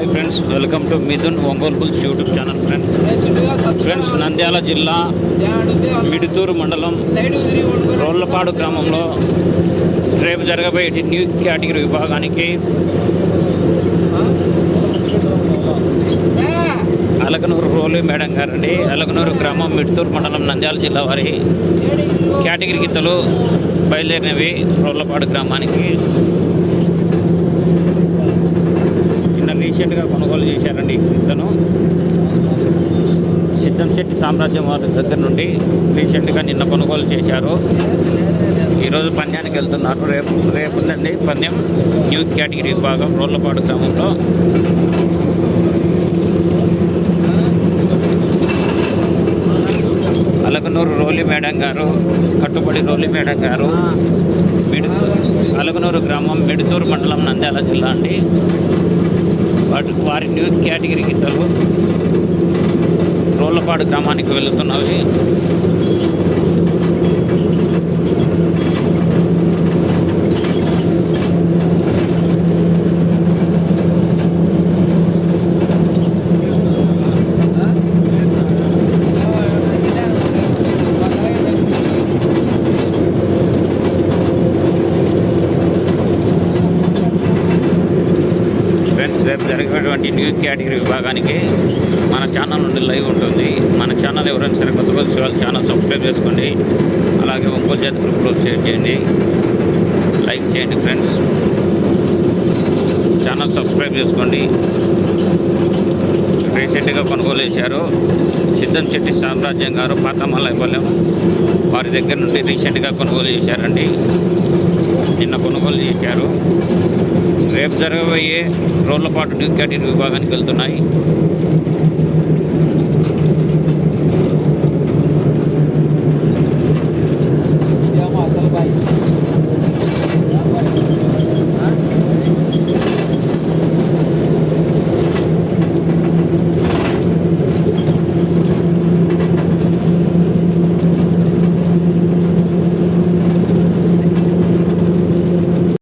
Hi friends welcome to Mithun Ongole bulls YouTube channel friends friends Nandyal జిల్లా మిడుతూరు మండలం రోళ్ళపాడు గ్రామంలో రేపు జరగబోయే న్యూ కేటగిరీ విభాగానికి అలకనూరు రోలు మేడం గారండి. అలకనూరు గ్రామం మిడుతూరు మండలం నంద్యాల జిల్లా వారి కేటగిరీ గీతలు బయలుదేరినవి. రోళ్ళపాడు గ్రామానికి నిన్న రీసెంట్గా కొనుగోలు చేశారండి ఇతను. సిద్ధంశెట్టి సామ్రాజ్యం వారి దగ్గర నుండి రీసెంట్గా నిన్న కొనుగోలు చేశారు. ఈరోజు పంద్యానికి వెళ్తున్నారు. రేపు రేపు ఉందండి పందెం. న్యూ కేటగిరీ విభాగం రోళ్ళపాడు గ్రామంలో. అలగనూరు రోలి మేడం గారు కట్టుబడి రోలి మేడం గారు మిడు అలగనూరు గ్రామం మిడుతూరు మండలం నంద్యాల జిల్లా అండి. వాటి వారి న్యూ కేటగిరీ గిత్తలు రోళ్ళపాడు గ్రామానికి వెళుతున్నవి ఫ్రెండ్స్ రేపు జరిగేటువంటి న్యూ కేటగిరీ విభాగానికి మన ఛానల్ నుండి లైవ్ ఉంటుంది. మన ఛానల్ ఎవరైనా సరే కొత్త కొత్త వాళ్ళ ఛానల్ సబ్స్క్రైబ్ చేసుకోండి. అలాగే ఒంగోలు జాతి గ్రూప్లో షేర్ చేయండి. లైక్ చేయండి ఫ్రెండ్స్. ఛానల్ సబ్స్క్రైబ్ చేసుకోండి. రీసెంట్గా కొనుగోలు చేశారు సిద్ధం శెట్టి సామ్రాజ్యం గారు పాతమల్లైపల్లెం వారి దగ్గర నుండి రీసెంట్గా కొనుగోలు చేశారండి. నిన్న కొనుగోలు చేశారు. రేపు జరగబోయే రోళ్ళపాటు న్యూ కేటగిరీ విభాగానికి వెళ్తున్నాయి.